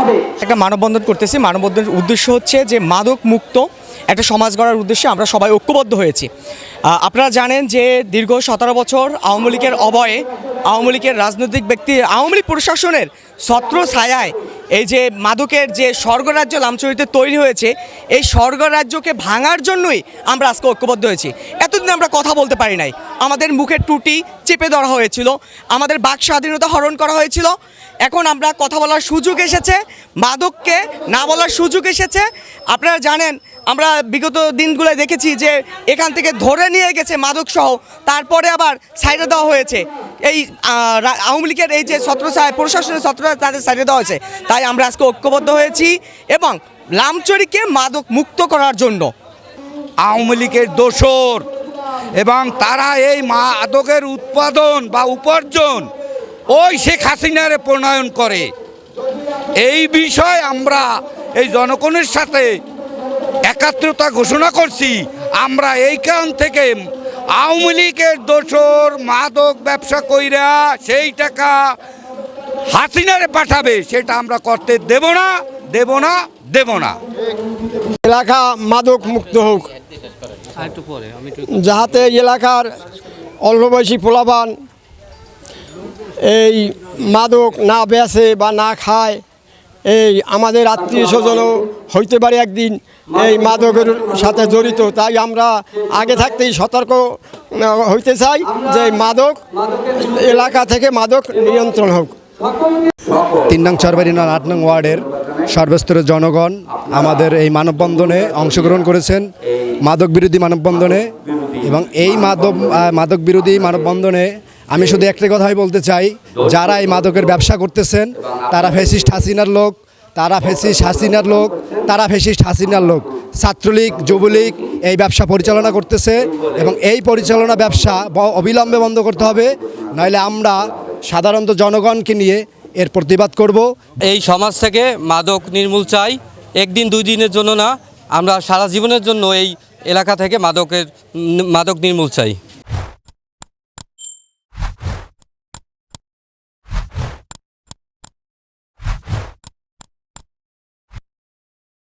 হবে। একটা মানববন্ধন করতেছি। মানববন্ধনের উদ্দেশ্য হচ্ছে যে মাদক মুক্ত একটা সমাজ গড়ার উদ্দেশ্যে আমরা সবাই ঐক্যবদ্ধ হয়েছি। আপনারা জানেন যে দীর্ঘ সতেরো বছর আওয়ামী লীগের অবয়ে আওয়ামী লীগের রাজনৈতিক ব্যক্তি, আওয়ামী লীগ প্রশাসনের ছত্র ছায়ায় এই যে মাদকের যে স্বর্গরাজ্য লামচরিতে তৈরি হয়েছে, এই স্বর্গরাজ্যকে ভাঙার জন্যই আমরা আজকে ঐক্যবদ্ধ হয়েছি। এতদিন আমরা কথা বলতে পারি নাই। আমাদের মুখের টুটি চেপে ধরা হয়েছিল, আমাদের বাক স্বাধীনতা হরণ করা হয়েছিল। এখন আমরা কথা বলার সুযোগ এসেছে, মাদককে না বলার সুযোগ এসেছে। আপনারা জানেন, আমরা বিগত দিনগুলোয় দেখেছি যে এখান থেকে ধরে নিয়ে গেছে মাদক সহ তারপরে আবার সাইডে দেওয়া হয়েছে। এই আওয়ামী লীগের এই যে ছত্র প্রশাসনের ছত্র তাদের সাইডে দেওয়া হয়েছে। তাই আমরা আজকে ঐক্যবদ্ধ হয়েছি এবং লামচুরিকে মাদক মুক্ত করার জন্য। আওয়ামী লীগের দোসর এবং তারা এই মাদকের উৎপাদন বা উপার্জন ওই শেখ হাসিনারে প্রণয়ন করে। এই বিষয় আমরা এই জনগণের সাথে একাত্রতা ঘোষণা করছি। আমরা এইখান থেকে আওয়ামী লীগের দোসর মাদক ব্যবসা কইরা সেই টাকা হাসিনারে পাঠাবে, সেটা আমরা করতে দেব না দেব না দেব না। এলাকা মাদক মুক্ত হোক। যাহাতে এলাকার অল্প বয়সী পোলাপান এই মাদক না বেচে বা না খায় এই আমাদের আত্মীয় স্বজনও হইতে পারে একদিন এই মাদকের সাথে জড়িত। তাই আমরা আগে থাকতেই সতর্ক হইতে চাই যে মাদক এলাকা থেকে মাদক নিয়ন্ত্রণ হোক। তিন নং চরবারি নং আট নং ওয়ার্ডের সর্বস্তরের জনগণ আমাদের এই মানববন্ধনে অংশগ্রহণ করেছেন, মাদক বিরোধী মানববন্ধনে এবং এই মাদক মাদক বিরোধী মানববন্ধনে আমি শুধু একটা কথাই বলতে চাই, যারা এই মাদকের ব্যবসা করতেছেন, তারা ফেসিস্ট হাসিনার লোক, তারা ফেসিস্ট হাসিনার লোক, তারা ফেসিস্ট হাসিনার লোক। ছাত্রলীগ, যুবলীগ এই ব্যবসা পরিচালনা করতেছে এবং এই পরিচালনা ব্যবসা অবিলম্বে বন্ধ করতে হবে নইলে আমরা সাধারণত জনগণকে নিয়ে এর প্রতিবাদ করব। এই সমাজ থেকে মাদক নির্মূল চাই, একদিন দুই দিনের জন্য না, আমরা সারা জীবনের জন্য এই এলাকা থেকে মাদকের, মাদক নির্মূল চাই।